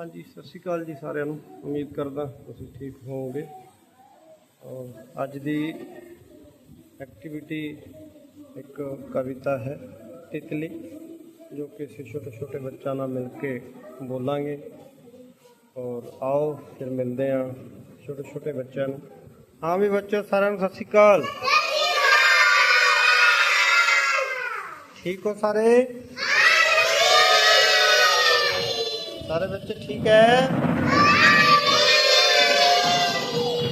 ਹਾਂਜੀ ਸਤਿ ਸ਼੍ਰੀ ਅਕਾਲ ਜੀ ਸਾਰਿਆਂ ਨੂੰ। ਉਮੀਦ ਕਰਦਾ ਤੁਸੀਂ ਠੀਕ ਹੋਵੋਗੇ। ਔਰ ਅੱਜ ਦੀ ਐਕਟੀਵਿਟੀ ਇੱਕ ਕਵਿਤਾ ਹੈ ਤਿਤਲੀ ਜੋ ਕਿ ਅਸੀਂ ਛੋਟੇ ਛੋਟੇ ਬੱਚਿਆਂ ਨਾਲ ਮਿਲ ਕੇ ਬੋਲਾਂਗੇ। ਔਰ ਆਓ ਫਿਰ ਮਿਲਦੇ ਹਾਂ ਛੋਟੇ ਛੋਟੇ ਬੱਚਿਆਂ ਨੂੰ। ਹਾਂ ਵੀ ਬੱਚੋ ਸਾਰਿਆਂ ਨੂੰ ਸਤਿ ਸ਼੍ਰੀ ਅਕਾਲ। ਠੀਕ ਹੋ ਸਾਰੇ? ਸਾਰੇ ਬੱਚੇ ਠੀਕ ਹੈ?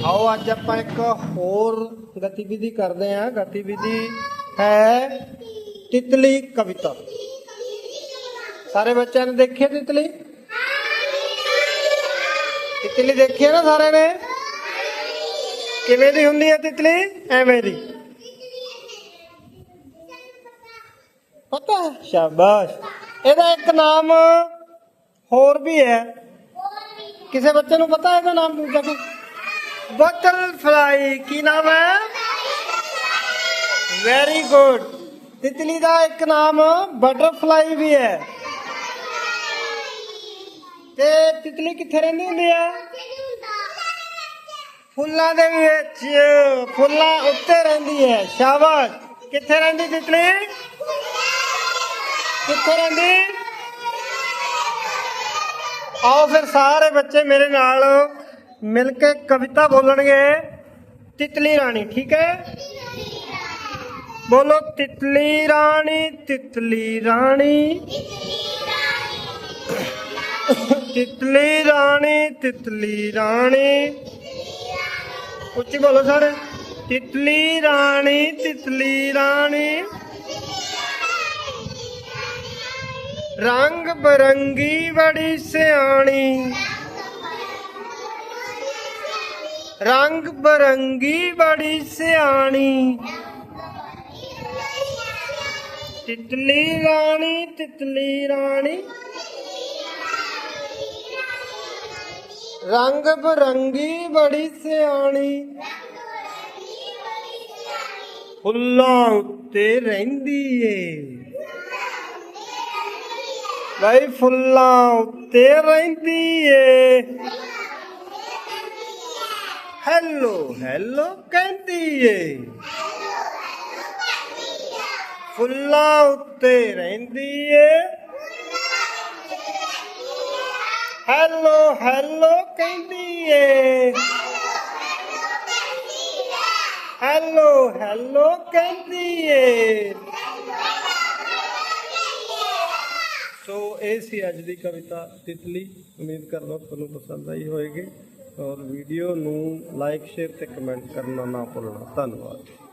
ਆਓ, ਅੱਜ ਆਪਾਂ ਇੱਕ ਹੋਰ ਗਤੀਵਿਧੀ ਕਰਦੇ ਹਾਂ। ਗਤੀਵਿਧੀ ਹੈ ਤਿਤਲੀ ਕਵਿਤਾ। ਸਾਰੇ ਬੱਚਿਆਂ ਨੇ ਦੇਖੀ ਹੈ ਤਿਤਲੀ? ਤਿਤਲੀ ਦੇਖੀ ਹੈ ਨਾ ਸਾਰਿਆਂ ਨੇ? ਕਿਵੇਂ ਦੀ ਹੁੰਦੀ ਹੈ ਤਿਤਲੀ? ਐਵੇਂ ਦੀ। ਪਤਾ ਸ਼ਾਬਾਸ਼। ਇਹਦਾ ਇੱਕ ਨਾਮ ਹੋਰ ਵੀ ਹੈ। ਕਿਸੇ ਬੱਚੇ ਨੂੰ ਪਤਾ ਇਹਦਾ ਨਾਮ ਦੂਜਾ ਕੋਈ? ਬਟਰਫਲਾਈ ਕੀ ਨਾਮ ਹੈ? ਵੈਰੀ ਗੁੱਡ ਤਿਤਲੀ ਦਾ ਇੱਕ ਨਾਮ ਬਟਰਫਲਾਈ ਵੀ ਹੈ। ਤੇ ਤਿਤਲੀ ਕਿੱਥੇ ਰਹਿੰਦੀ ਹੁੰਦੀ ਹੈ? ਫੁੱਲਾਂ ਦੇ ਵਿੱਚ। ਫੁੱਲਾਂ ਉੱਤੇ ਰਹਿੰਦੀ ਹੈ। ਸ਼ਾਬਾਸ਼। ਕਿੱਥੇ ਰਹਿੰਦੀ ਤਿਤਲੀ? ਕਿੱਥੇ ਰਹਿੰਦੀ? ਆਓ ਫਿਰ ਸਾਰੇ ਬੱਚੇ ਮੇਰੇ ਨਾਲ ਮਿਲ ਕੇ ਕਵਿਤਾ ਬੋਲਣਗੇ। ਤਿਤਲੀ ਰਾਣੀ, ਠੀਕ ਹੈ? ਬੋਲੋ, ਤਿਤਲੀ ਰਾਣੀ ਤਿਤਲੀ ਰਾਣੀ। ਤਿਤਲੀ ਰਾਣੀ ਤਿਤਲੀ ਰਾਣੀ। ਉੱਚੀ ਬੋਲੋ ਸਾਰੇ। ਤਿਤਲੀ ਰਾਣੀ ਤਿਤਲੀ ਰਾਣੀ। ਰੰਗ ਬਰੰਗੀ ਬੜੀ ਸਿਆਣੀ। ਰੰਗ ਬਰੰਗੀ ਬੜੀ ਸਿਆਣੀ। ਤਿਤਲੀ ਰਾਣੀ ਤਿਤਲੀ ਰਾਣੀ। ਰੰਗ ਬਰੰਗੀ ਬੜੀ ਸਿਆਣੀ। ਫੁੱਲਾਂ ਉੱਤੇ ਰਹਿੰਦੀ ਏ। ਬਈ ਫੁੱਲਾਂ ਉੱਤੇ ਰਹਿੰਦੀ ਏ। ਹੈਲੋ ਹੈਲੋ ਕਹਿੰਦੀ ਏ। ਫੁੱਲਾਂ ਉੱਤੇ ਰਹਿੰਦੀ ਏ। ਹੈਲੋ ਹੈਲੋ ਕਹਿੰਦੀ ਏ। ਹੈਲੋ ਹੈਲੋ ਕਹਿੰਦੀ ਏ ਸੋ ਇਹ ਸੀ ਅੱਜ ਦੀ ਕਵਿਤਾ ਤਿਤਲੀ। ਉਮੀਦ ਕਰਦਾ ਤੁਹਾਨੂੰ ਪਸੰਦ ਆਈ ਹੋਵੇਗੀ। ਔਰ ਵੀਡੀਓ ਨੂੰ ਲਾਈਕ ਸ਼ੇਅਰ ਤੇ ਕਮੈਂਟ ਕਰਨਾ ਨਾ ਭੁੱਲਣਾ। ਧੰਨਵਾਦ।